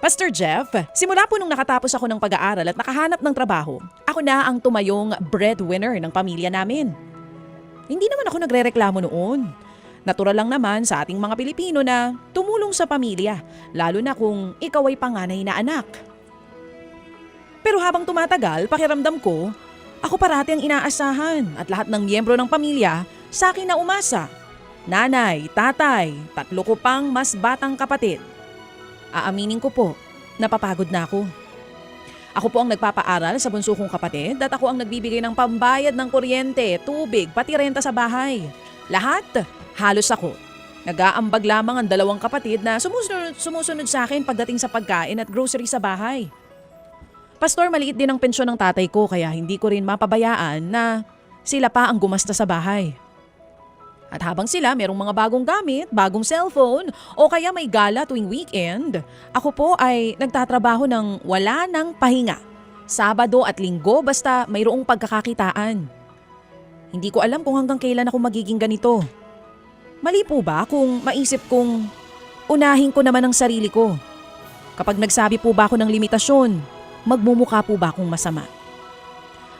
Pastor Jeff, simula po nung nakatapos ako ng pag-aaral at nakahanap ng trabaho, ako na ang tumayong breadwinner ng pamilya namin. Hindi naman ako nagrereklamo noon. Natural lang naman sa ating mga Pilipino na tumulong sa pamilya, lalo na kung ikaw ay panganay na anak. Pero habang tumatagal, pakiramdam ko, ako parati ang inaasahan at lahat ng miyembro ng pamilya sa akin na umasa. Nanay, tatay, tatlo ko pang mas batang kapatid. Aaminin ko po, napapagod na ako. Ako po ang nagpapaaral sa bunso kong kapatid at ako ang nagbibigay ng pambayad ng kuryente, tubig, pati renta sa bahay. Lahat, halos ako. Nag-aambag lamang ang dalawang kapatid na sumusunod, sumusunod sa akin pagdating sa pagkain at grocery sa bahay. Pastor, maliit din ang pensyon ng tatay ko kaya hindi ko rin mapabayaan na sila pa ang gumasta sa bahay. At habang sila merong mga bagong gamit, bagong cellphone, o kaya may gala tuwing weekend, ako po ay nagtatrabaho ng wala ng pahinga. Sabado at linggo basta mayroong pagkakakitaan. Hindi ko alam kung hanggang kailan ako magiging ganito. Mali po ba kung maisip kong unahin ko naman ang sarili ko? Kapag nagsabi po ba ako ng limitasyon, magmumukha po ba akong masama?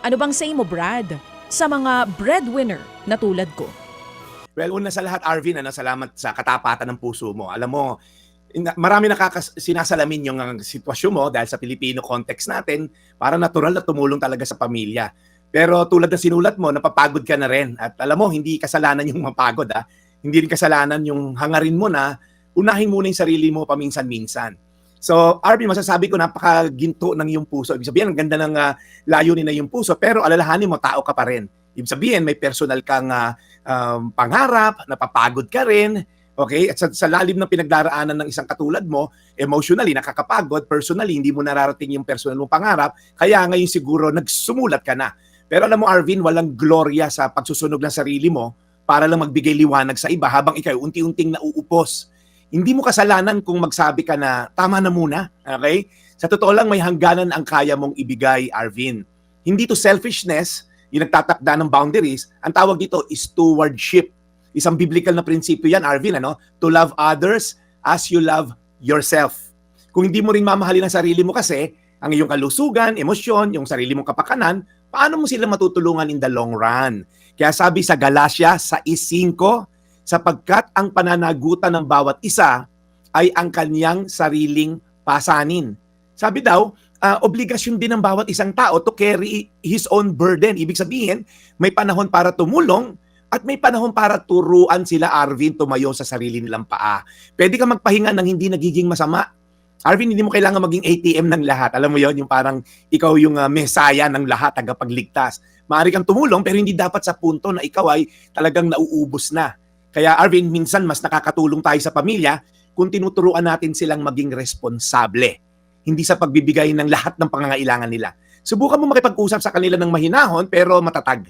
Ano bang say mo Brad sa mga breadwinner na tulad ko? Well, una sa lahat, Arvin, ano, salamat sa katapatan ng puso mo. Alam mo, marami nakakas- sinasalamin yung ang sitwasyon mo dahil sa Filipino context natin, para natural na tumulong talaga sa pamilya. Pero tulad ng sinulat mo, napapagod ka na rin. At alam mo, hindi kasalanan yung mapagod. Ha? Hindi rin kasalanan yung hangarin mo na unahin muna yung sarili mo paminsan-minsan. So, Arvin, masasabi ko napakaginto ng iyong puso. Ibig sabihin, ang ganda ng ah, layunin na iyong puso, pero alalahanin mo, tao ka pa rin. Ibig sabihin, may personal kang ah, um, pangarap, napapagod ka rin, okay? At sa, sa lalim ng pinagdaraanan ng isang katulad mo, emotionally, nakakapagod, personally, hindi mo nararating yung personal mong pangarap, kaya ngayon siguro nagsumulat ka na. Pero alam mo, Arvin, walang gloria sa pagsusunog ng sarili mo para lang magbigay liwanag sa iba habang ikaw unti-unting nauupos. Hindi mo kasalanan kung magsabi ka na tama na muna, okay? Sa totoo lang, may hangganan ang kaya mong ibigay, Arvin. Hindi to selfishness, yung nagtatakda ng boundaries, ang tawag dito is stewardship. Isang biblical na prinsipyo yan, Arvin, ano? To love others as you love yourself. Kung hindi mo rin mamahalin ang sarili mo kasi, ang iyong kalusugan, emosyon, yung sarili mong kapakanan, paano mo sila matutulungan in the long run? Kaya sabi sa Galatia sa 5, sapagkat ang pananagutan ng bawat isa ay ang kanyang sariling pasanin. Sabi daw, ah, obligasyon din ng bawat isang tao to carry his own burden. Ibig sabihin, may panahon para tumulong at may panahon para turuan sila Arvin tumayo sa sarili nilang paa. Pwede ka magpahinga ng hindi nagiging masama. Arvin, hindi mo kailangan maging ATM ng lahat. Alam mo yon yung parang ikaw yung ah, mesaya ng lahat, tagapagligtas. Maaari kang tumulong pero hindi dapat sa punto na ikaw ay talagang nauubos na. Kaya Arvin, minsan mas nakakatulong tayo sa pamilya kung tinuturuan natin silang maging responsable. Hindi sa pagbibigay ng lahat ng pangangailangan nila. Subukan mo makipag-usap sa kanila ng mahinahon pero matatag.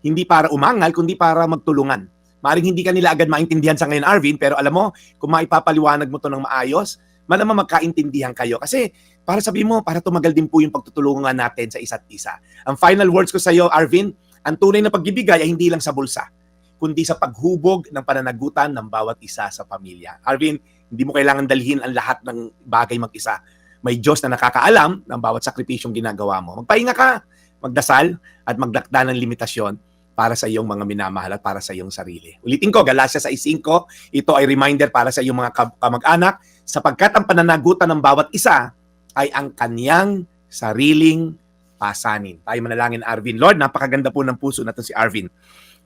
Hindi para umangal, kundi para magtulungan. Maring hindi ka nila agad maintindihan sa ngayon, Arvin, pero alam mo, kung maipapaliwanag mo to ng maayos, malamang magkaintindihan kayo. Kasi para sabi mo, para tumagal din po yung pagtutulungan natin sa isa't isa. Ang final words ko sa iyo, Arvin, ang tunay na pagbibigay ay hindi lang sa bulsa, kundi sa paghubog ng pananagutan ng bawat isa sa pamilya. Arvin, hindi mo kailangan dalhin ang lahat ng bagay mag-isa. May Diyos na nakakaalam ng bawat sakripisyong ginagawa mo. Magpahinga ka, magdasal, at magdakda ng limitasyon para sa iyong mga minamahal at para sa iyong sarili. Ulitin ko, Galatia 6.5, ito ay reminder para sa iyong mga kam- kamag-anak, sapagkat ang pananagutan ng bawat isa ay ang kanyang sariling pasanin. Tayo manalangin, Arvin. Lord, napakaganda po ng puso na to si Arvin.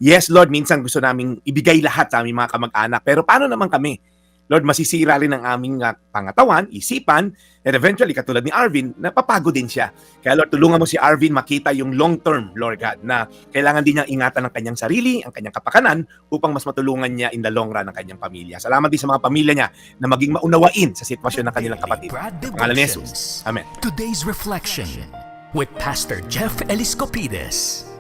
Yes, Lord, minsan gusto naming ibigay lahat sa aming mga kamag-anak. Pero paano naman kami? Lord, masisira rin ang aming uh, pangatawan, isipan, and eventually, katulad ni Arvin, napapagod din siya. Kaya Lord, tulungan mo si Arvin makita yung long term, Lord God, na kailangan din niyang ingatan ang kanyang sarili, ang kanyang kapakanan, upang mas matulungan niya in the long run ang kanyang pamilya. Salamat din sa mga pamilya niya na maging maunawain sa sitwasyon ng kanilang kapatid. Sa pangalan ni. Jesus. Amen. Today's reflection with Pastor Jeff Eliscopides.